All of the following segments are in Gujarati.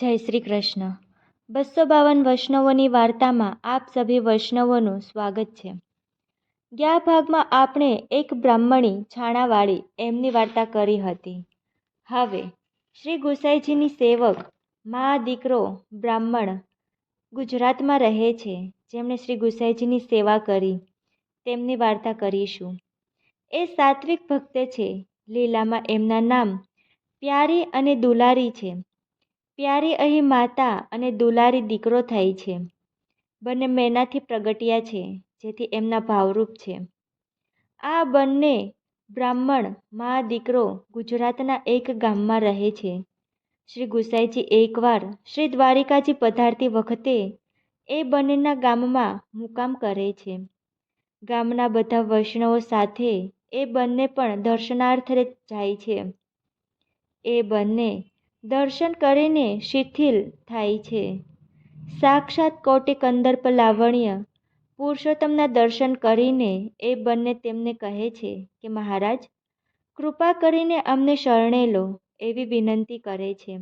જય શ્રી કૃષ્ણ. બસો બાવન વૈષ્ણવોની વાર્તામાં આપ સભી વૈષ્ણવોનું સ્વાગત છે. ગયા ભાગમાં આપણે એક બ્રાહ્મણી છાણાવાળી એમની વાર્તા કરી હતી. હવે શ્રી ગુસાઈજીની સેવક મા દીકરો બ્રાહ્મણ ગુજરાતમાં રહે છે. જેમણે શ્રી ગુસાઈજીની સેવા કરી. તેમની વાર્તા કરીશું. એ સાત્વિક ભક્ત છે. લીલામાં એમના નામ પ્યારી અને દુલારી છે. પ્યારી અહીં માતા અને દુલારી દીકરો થાય છે. બંને મેનાથી પ્રગટ્યા છે, જેથી એમના ભાવરૂપ છે. આ બંને બ્રાહ્મણ મા દીકરો ગુજરાતના એક ગામમાં રહે છે. શ્રી ગુસાઈજી એકવાર શ્રી દ્વારિકાજી પધારતી વખતે એ બંનેના ગામમાં મુકામ કરે છે. ગામના બધા વૈષ્ણવો સાથે એ બંને પણ દર્શનાર્થે જાય છે. એ બંને દર્શન કરીને શિથિલ થાય છે. સાક્ષાત કોટી કંદર્પ લાવણ્ય પુરુષોત્તમના દર્શન કરીને એ બંને તેમને કહે છે કે, મહારાજ, કૃપા કરીને અમને શરણે લો, એવી વિનંતી કરે છે.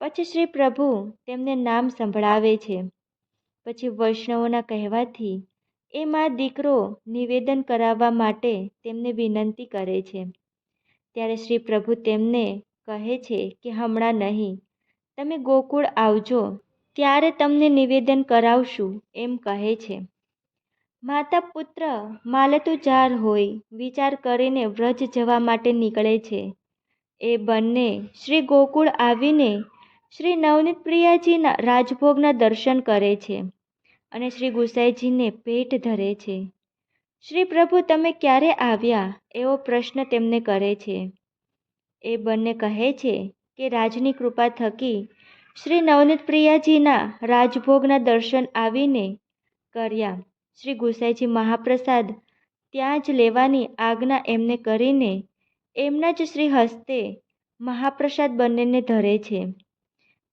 પછી શ્રી પ્રભુ તેમને નામ સંભળાવે છે. પછી વૈષ્ણવોના કહેવાથી એ માં દીકરો નિવેદન કરાવવા માટે તેમને વિનંતી કરે છે. ત્યારે શ્રી પ્રભુ તેમને કહે છે કે, હમણાં નહીં. તમે ગોકુળ આવજો. ત્યારે તમને નિવેદન કરાવશું, એમ કહે છે. માતા પુત્ર માલતુજાર હોય, વિચાર કરીને વ્રજ જવા માટે નીકળે છે. એ બંને શ્રી ગોકુળ આવીને શ્રી નવનીત પ્રિયાજીના રાજભોગના દર્શન કરે છે અને શ્રી ગુસાઈજીને ભેટ ધરે છે. શ્રી પ્રભુ, તમે ક્યારે આવ્યા? એવો પ્રશ્ન તેમને કરે છે. એ બંને કહે છે કે રાજની કૃપા થકી શ્રી નવનીત પ્રિયાજીના રાજભોગના દર્શન આવીને કર્યા. શ્રી ગુસાઈજી મહાપ્રસાદ ત્યાં જ લેવાની આજ્ઞા એમને કરીને એમના જ શ્રી હસ્તે મહાપ્રસાદ બંનેને ધરે છે.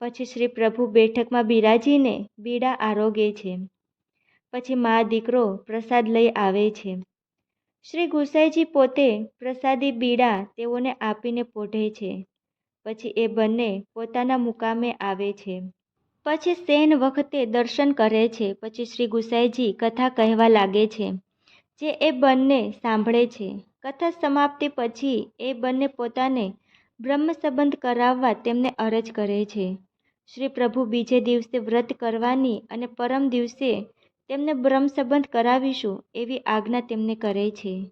પછી શ્રી પ્રભુ બેઠકમાં બિરાજીને બીડા આરોગે છે. પછી મા દીકરો પ્રસાદ લઈ આવે છે. શ્રી ગુસાઈજી પોતે પ્રસાદી બીડા તેઓને આપીને પોઢે છે. પછી એ બંને પોતાના મુકામે આવે છે. પછી શેન વખતે દર્શન કરે છે. પછી શ્રી ગુસાઈજી કથા કહેવા લાગે છે. જે એ બંને સાંભળે છે. કથા સમાપ્તિ પછી એ બંને પોતાને બ્રહ્મ સંબંધ કરાવવા તેમને અરજ કરે છે. શ્રી પ્રભુ બીજે દિવસે વ્રત કરવાની અને પરમ દિવસે તેમને બ્રહ્મ સંબંધ કરાવીશું એવી આજ્ઞા તેમને કરે છે.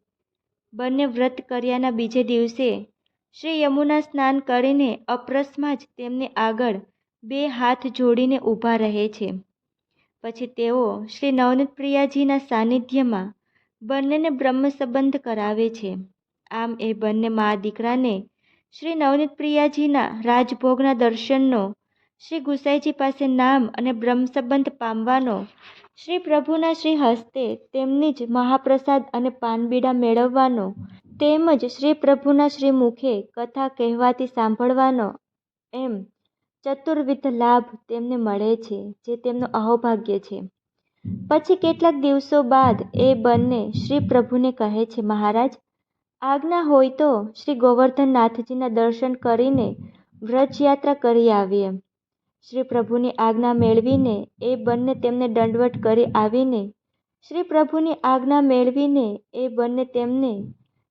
બંને વ્રત કર્યાના બીજે દિવસે શ્રી યમુના સ્નાન કરીને અપ્રસમાં જ તેમને આગળ બે હાથ જોડીને ઊભા રહે છે. પછી તેઓ શ્રી નવનીત પ્રિયાજીના સાનિધ્યમાં બંનેને બ્રહ્મ સંબંધ કરાવે છે. આમ એ બંને મા દીકરાને શ્રી નવનીત પ્રિયાજીના રાજભોગના દર્શનનો શ્રી ગુસાઈજી પાસે નામ અને બ્રહ્મસંબંધ પામવાનો શ્રી પ્રભુના શ્રી હસ્તે તેમની જ મહાપ્રસાદ અને પાનબીડા મેળવવાનો તેમજ શ્રી પ્રભુના શ્રી મુખે કથા કહેવાતી સાંભળવાનો એમ ચતુર્વિધ લાભ તેમને મળે છે, જે તેમનું અહોભાગ્ય છે. પછી કેટલાક દિવસો બાદ એ બંને શ્રી પ્રભુને કહે છે, મહારાજ, આજ્ઞા હોય તો શ્રી ગોવર્ધનનાથજીના દર્શન કરીને વ્રજયાત્રા કરી આવીએ. શ્રી પ્રભુની આજ્ઞા મેળવીને એ બંને તેમને દંડવટ કરી આવીને, શ્રી પ્રભુની આજ્ઞા મેળવીને એ બંને તેમને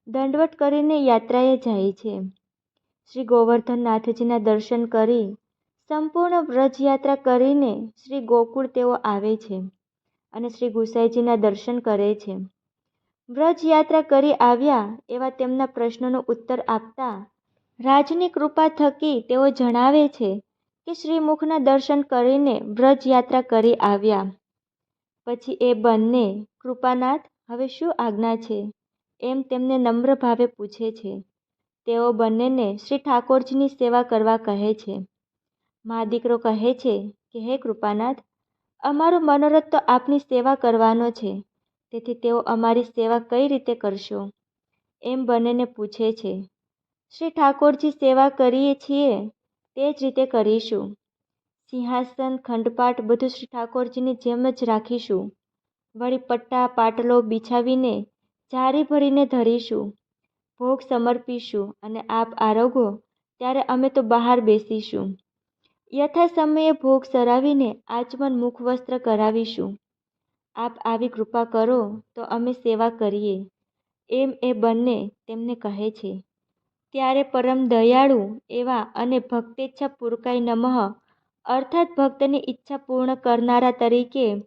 દંડવટ કરીને યાત્રાએ જાય છે. શ્રી ગોવર્ધનનાથજીના દર્શન કરી સંપૂર્ણ વ્રજયાત્રા કરીને શ્રી ગોકુળ તેઓ આવે છે અને શ્રી ગુસાઈજીના દર્શન કરે છે. વ્રજયાત્રા કરી આવ્યા એવા તેમના પ્રશ્નનો ઉત્તર આપતા રાજની કૃપા થકી તેઓ જણાવે છે કે શ્રીમુખના દર્શન કરીને વ્રજયાત્રા કરી આવ્યા. પછી એ બંને, કૃપાનાથ, હવે શું આજ્ઞા છે? એમ તેમને નમ્ર ભાવે પૂછે છે. તેઓ બંનેને શ્રી ઠાકોરજીની સેવા કરવા કહે છે. મા દીકરો કહે છે કે, હે કૃપાનાથ, અમારો મનોરથ તો આપની સેવા કરવાનો છે, તેથી તેઓ અમારી સેવા કઈ રીતે કરશો? એમ બંનેને પૂછે છે. શ્રી ઠાકોરજી સેવા કરીએ છીએ તે જ રીતે કરીશું. સિંહાસન ખંડપાટ બધું શ્રી ઠાકોરજીની જેમ જ રાખીશું. વળી પટ્ટા, પાટલો બિછાવીને જારી ભરીને ધરીશું. ભોગ સમર્પીશું અને આપ આરોગો ત્યારે અમે તો બહાર બેસીશું. યથા સમયે ભોગ સરાવીને આચમન મુખવસ્ત્ર કરાવીશું. આપ આવી કૃપા કરો તો અમે સેવા કરીએ. એમ એ બંને તેમને કહે છે. ત્યારે પરમ દયાળુ એવા અને ભક્તેચ્છા પૂરકાય નમઃ. અર્થાત ભક્તની ઈચ્છા પૂર્ણ કરનારા તરીકે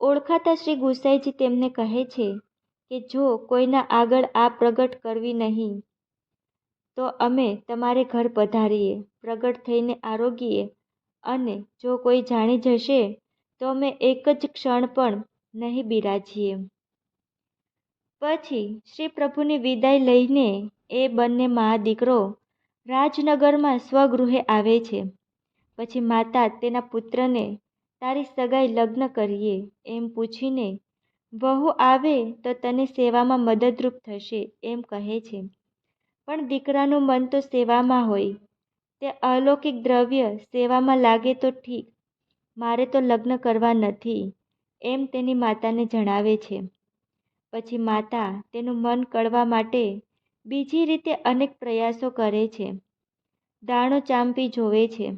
ઓળખાતા શ્રી ગુસાઈજી તેમને કહે છે કે, જો કોઈના આગળ આ પ્રગટ કરવી નહીં, તો અમે તમારે ઘર પધારીએ, પ્રગટ થઈને આરોગીએ. અને જો કોઈ જાણી જશે, તો અમે એક જ ક્ષણ પણ નહીં બિરાજીએ. પછી શ્રી પ્રભુની વિદાય લઈને એ બંને મા દીકરો રાજનગરમાં સ્વગૃહે આવે છે. પછી માતા તેના પુત્રને, તારી સગાઈ લગ્ન કરીએ. એમ પૂછીને, વહુ આવે તો તને સેવામાં મદદરૂપ થશે. એમ કહે છે. પણ દીકરાનું મન તો સેવામાં હોય. તે અલૌકિક દ્રવ્ય સેવામાં લાગે તો ઠીક. મારે તો લગ્ન કરવા નથી. એમ તેની માતાને જણાવે છે. પછી માતા તેનું મન કળવા માટે બીજી રીતે અનેક પ્રયાસો કરે છે. દાણો ચાંપી જોવે છે,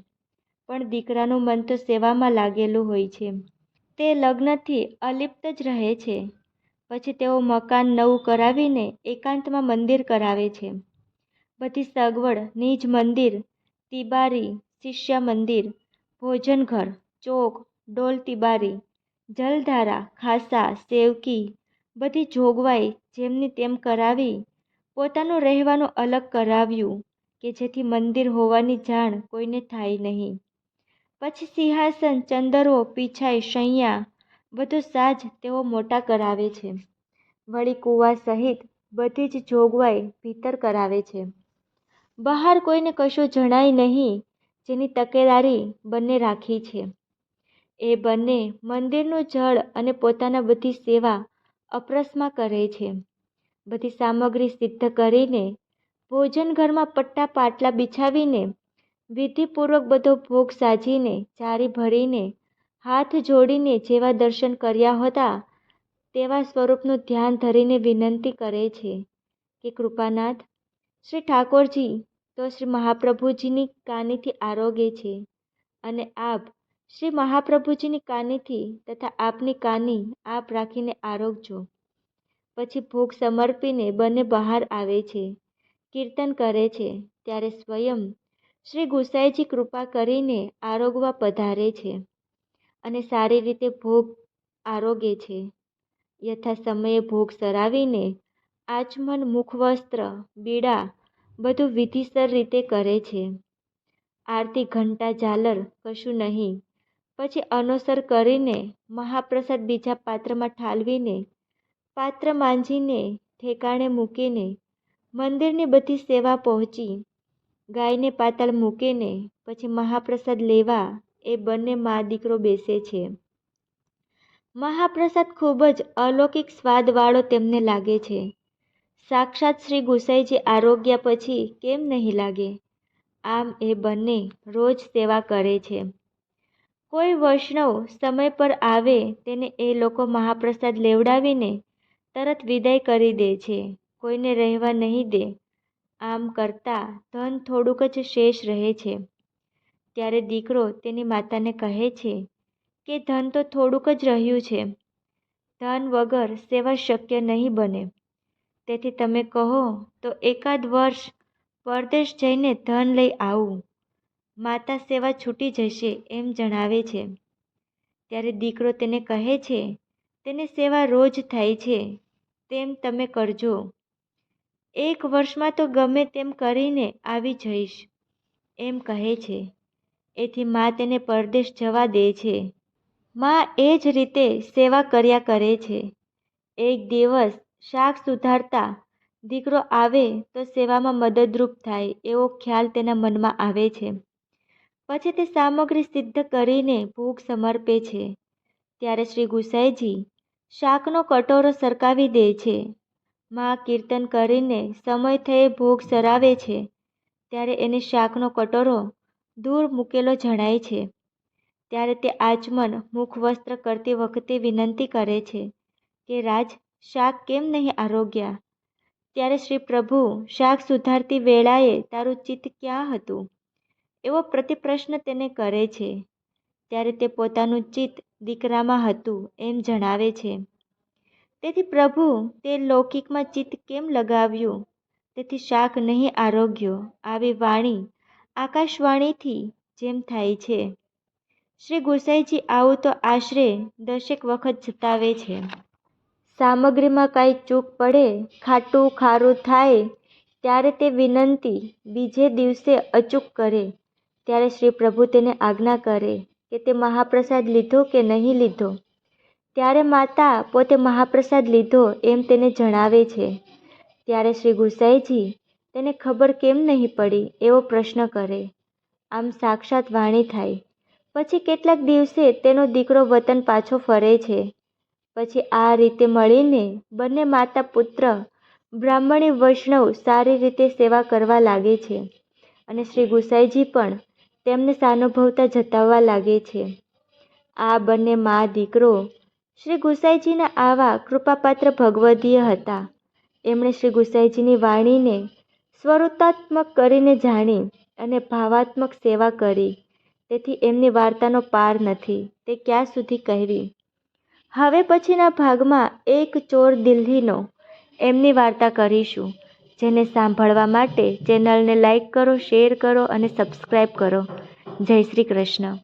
પણ દીકરાનું મન તો સેવામાં લાગેલું હોય છે. તે લગ્નથી અલિપ્ત જ રહે છે. પછી તેઓ મકાન નવું કરાવીને એકાંતમાં મંદિર કરાવે છે. બધી સગવડ, નિજ મંદિર, તિબારી, શિષ્ય મંદિર, ભોજનઘર, ચોક, ડોલ તિબારી, જલધારા, ખાસા, સેવકી, બધી જોગવાઈ જેમની તેમ કરાવી પોતાનું રહેવાનું અલગ કરાવ્યું કે જેથી મંદિર હોવાની જાણ કોઈને થાય નહીં. પછી સિંહાસન, ચંદરો, પીછાઈ, શૈયા બધું સાજ તેઓ મોટા કરાવે છે. વળી કૂવા સહિત બધી જ જોગવાઈ ભીતર કરાવે છે. બહાર કોઈને કશું જણાય નહીં જેની તકેદારી બંને રાખી છે. એ બંને મંદિરનું જળ અને પોતાના બધી સેવા અપરસમાં કરે છે. બધી સામગ્રી સિદ્ધ કરીને ભોજન ઘરમાં પટ્ટા પાટલા બિછાવીને વિધિપૂર્વક બધો ભોગ સાજીને ચારી ભરીને, હાથ જોડીને જેવા દર્શન કર્યા હતા, તેવા સ્વરૂપનું ધ્યાન ધરીને વિનંતી કરે છે કે કૃપાનાથ, શ્રી ઠાકોરજી તો શ્રી મહાપ્રભુજીની કાનીથી આરોગે છે અને આપ શ્રી મહાપ્રભુજીની કાનીથી તથા આપની કાની આપ રાખીને આરોગજો. પછી ભોગ સમર્પીને બંને બહાર આવે છે. કીર્તન કરે છે. ત્યારે સ્વયં શ્રી ગુસાઈજી કૃપા કરીને આરોગવા પધારે છે અને સારી રીતે ભોગ આરોગે છે. યથા સમયે ભોગ સરાવીને આચમન, મુખવસ્ત્ર, બીડા બધું વિધિસર રીતે કરે છે. આરતી ઘંટા ઝાલર કશું નહીં. પછી અનુસર કરીને મહાપ્રસાદ બીજા પાત્રમાં ઠાલવીને પાત્ર માંજીને, ઠેકાણે મૂકીને, મંદિરની બધી સેવા પહોંચી. ગાયને પાતાળ મૂકીને, પછી મહાપ્રસાદ લેવા એ બંને મા દીકરો બેસે છે. મહાપ્રસાદ ખૂબ જ અલૌકિક સ્વાદવાળો તેમને લાગે છે. સાક્ષાત શ્રી ગુસાઈજી આરોગ્યા પછી કેમ નહીં લાગે? આમ એ બંને રોજ સેવા કરે છે. કોઈ વૈષ્ણવ સમય પર આવે તેને એ લોકો મહાપ્રસાદ લેવડાવીને તરત વિદાય કરી દે છે. કોઈને રહેવા નહીં દે. આમ કરતાં ધન થોડુંક જ શેષ રહે છે. ત્યારે દીકરો તેની માતાને કહે છે કે ધન તો થોડુંક જ રહ્યું છે. ધન વગર સેવા શક્ય નહીં બને. તેથી તમે કહો તો એકાદ વર્ષ પરદેશ જઈને ધન લઈ આવું. માતા સેવા છૂટી જશે એમ જણાવે છે. ત્યારે દીકરો તેને કહે છે તેને સેવા રોજ થાય છે. તેમ તમે કરજો. એક વર્ષમાં તો ગમે તેમ કરીને આવી જઈશ. એમ કહે છે. એથી મા તેને પરદેશ જવા દે છે. મા એ જ રીતે સેવા કર્યા કરે છે. એક દિવસ શાક સુધારતા દીકરો આવે તો સેવામાં મદદરૂપ થાય એવો ખ્યાલ તેના મનમાં આવે છે. પછી તે સામગ્રી સિદ્ધ કરીને ભૂખ સમર્પે છે. ત્યારે શ્રી ગુસાઈજી શાકનો કટોરો સરકાવી દે છે. મા કીર્તન કરીને સમય થયે ભોગ સરાવે છે, ત્યારે એને શાકનો કટોરો દૂર મૂકેલો જણાય છે. ત્યારે તે આચમન મુખવસ્ત્ર કરતી વખતે વિનંતી કરે છે કે, રાજ, શાક કેમ નહીં આરોગ્યા ત્યારે શ્રી પ્રભુ શાક સુધારતી વેળાએ તારું ચિત્ત ક્યાં હતું? એવો પ્રતિપ્રશ્ન તેને કરે છે. ત્યારે તે પોતાનું ચિત્ત દીકરામાં હતું એમ જણાવે છે. તેથી પ્રભુ, તે લૌકિકમાં ચિત્ત કેમ લગાવ્યું? તેથી શાક નહીં આરોગ્યો, આવી વાણી આકાશવાણીથી જેમ થાય છે. શ્રી ગુસાઈજી આવું તો આશરે દસેક વખત જતાવે છે. સામગ્રીમાં કાંઈ ચૂક પડે, ખાટું ખારું થાય, ત્યારે તે વિનંતી બીજે દિવસે અચૂક કરે, ત્યારે શ્રી પ્રભુ તેને આજ્ઞા કરે. કે તે મહાપ્રસાદ લીધો કે નહીં લીધો? ત્યારે માતા પોતે મહાપ્રસાદ લીધો એમ તેને જણાવે છે. ત્યારે શ્રી ગુસાઈજી તેને ખબર કેમ નહીં પડી એવો પ્રશ્ન કરે. આમ સાક્ષાત વાણી થાય. પછી કેટલાક દિવસે તેનો દીકરો વતન પાછો ફરે છે. પછી આ રીતે મળીને બંને માતા પુત્ર બ્રાહ્મણી વૈષ્ણવ સારી રીતે સેવા કરવા લાગે છે. અને શ્રી ગુસાઈજી પણ તેમને સાનુભવતા જતાવવા લાગે છે. આ બંને મા દીકરો શ્રી ગુસાઈજીના આવા કૃપાપાત્ર ભગવદીય હતા. એમણે શ્રી ગુસાઈજીની વાણીને સ્વરૂતાત્મક કરીને જાણી અને ભાવાત્મક સેવા કરી. તેથી એમની વાર્તાનો પાર નથી, તે ક્યાં સુધી કહેવી હવે પછીના ભાગમાં એક ચોર દિલ્હીનો એમની વાર્તા કરીશું. જેને સાંભળવા માટે ચેનલને લાઈક કરો શેર કરો અને સબસ્ક્રાઈબ કરો. જય શ્રી કૃષ્ણ.